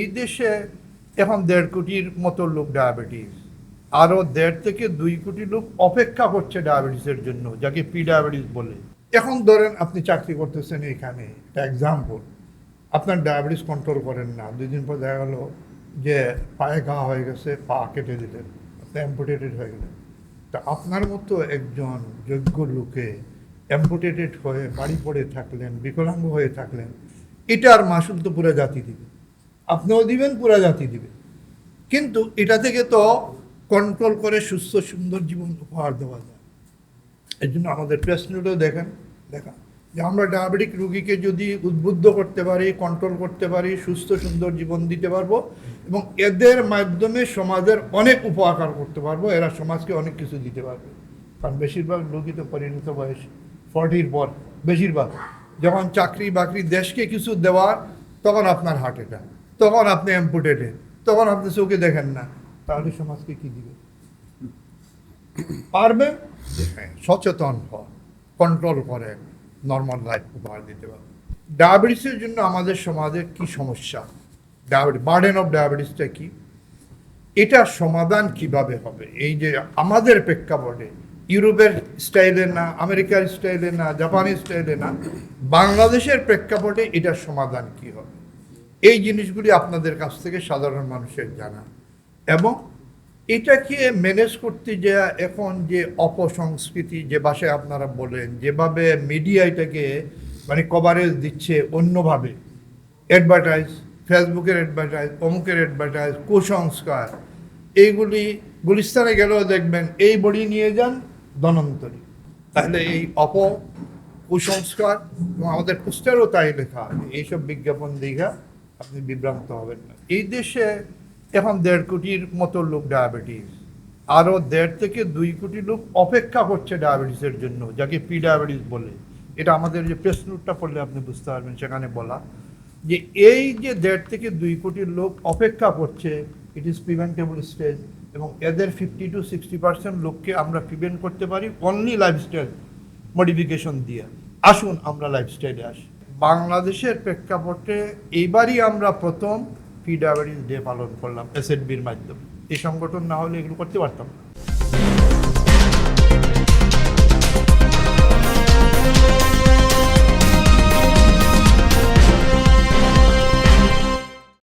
এই দেশে এখন দেড় কোটির মতো লোক ডায়াবেটিস আরও দেড় থেকে দুই কোটি লোক অপেক্ষা করছে ডায়াবেটিসের জন্য, যাকে পি ডায়াবেটিস বলে। এখন ধরেন আপনি চাকরি করতেছেন এখানে, একটা এক্সাম্পল আপনার ডায়াবেটিস কন্ট্রোল করেন না। দুই দিন পর দেখা গেলো যে পায়ে ঘা হয়ে গেছে, পা কেটে দিলেন অ্যাম্পুটেটেড হয়ে গেলেন। তা আপনার মতো একজন যোগ্য লোকে অ্যাম্পুটেটেড হয়ে বাড়ি পড়ে থাকলেন, বিকলাঙ্গ হয়ে থাকলেন, এটার মাসুল তো পুরো জাতি দিবে। আপনিও দিবেন, পুরা জাতি দিবে। কিন্তু এটা থেকে তো কন্ট্রোল করে সুস্থ, সুন্দর জীবন উপহার দেওয়া যায়। এর জন্য আমাদের প্রেস নোটেও দেখেন। দেখা যে আমরা ডায়াবেটিক রুগীকে যদি উদ্বুদ্ধ করতে পারি কন্ট্রোল করতে পারি, সুস্থ, সুন্দর জীবন দিতে পারব এবং এদের মাধ্যমে সমাজের অনেক উপকার করতে পারব, এরা সমাজকে অনেক কিছু দিতে পারবে। কারণ বেশিরভাগ রুগী তো পরিণত বয়স ফর্টির পর, বেশিরভাগ। যখন চাকরি বাকরি দেশকে কিছু দেওয়ার, তখন আপনার হার্ট অ্যাটাক তখন আপনি অ্যাম্পুটেটেড তখন আপনি চোখে দেখেন না। তাহলে সমাজকে কি দিবে? পারবে? হ্যাঁ, সচেতন হন। কন্ট্রোল করে নর্মাল লাইফ উপহার দিতে পারবে ডায়াবেটিসের জন্য আমাদের সমাজে কি সমস্যা? ডায়াবেটিস বার্ডেন অফ ডায়াবেটিসটা কি? এটার সমাধান কীভাবে হবে? এই যে আমাদের প্রেক্ষাপটে ইউরোপের স্টাইলে না আমেরিকার স্টাইলে না জাপানি স্টাইলে না বাংলাদেশের প্রেক্ষাপটে এটার সমাধান কি হবে? এই জিনিসগুলি আপনাদের কাছ থেকে সাধারণ মানুষের জানা। এবং এটাকে ম্যানেজ করতে যে এখন যে অপসংস্কৃতি যে ভাষায় আপনারা বলেন, যেভাবে মিডিয়া এটাকে মানে কভারেজ দিচ্ছে অন্যভাবে। অ্যাডভার্টাইজ ফেসবুকের অ্যাডভার্টাইজ অমুকের অ্যাডভার্টাইজ কুসংস্কার, এইগুলি গুলিস্তানে গেলেও দেখবেন এই বড়ি নিয়ে যান ধনন্তরী তাহলে এই অপ কুসংস্কার এবং আমাদের পোস্টারও তাই লেখা এইসব বিজ্ঞাপন দীঘা আপনি বিভ্রান্ত হবেন না। এই দেশে এখন দেড় কোটির মতো লোক ডায়াবেটিস। আরও দেড় থেকে দুই কোটি লোক অপেক্ষা করছে ডায়াবেটিসের জন্য, যাকে পি ডায়াবেটিস বলে। এটা আমাদের যে প্রেস নোটটা পড়লে আপনি বুঝতে পারবেন, সেখানে বলা যে এই যে দেড় থেকে দুই কোটি লোক অপেক্ষা করছে ইট ইজ প্রিভেন্টেবল স্টেজ এবং এদের ফিফটি টু সিক্সটি পার্সেন্ট লোককে আমরা প্রিভেন্ট করতে পারি অনলি লাইফস্টাইল মডিফিকেশন দিয়ে। আসুন আমরা লাইফস্টাইলে আসি। বাংলাদেশের প্রেক্ষাপটে এইবারই আমরা প্রথম পি ডে পালন করলাম এসএডবির মাধ্যমে। এই সংগঠন না হলে এগুলো করতে পারতাম না।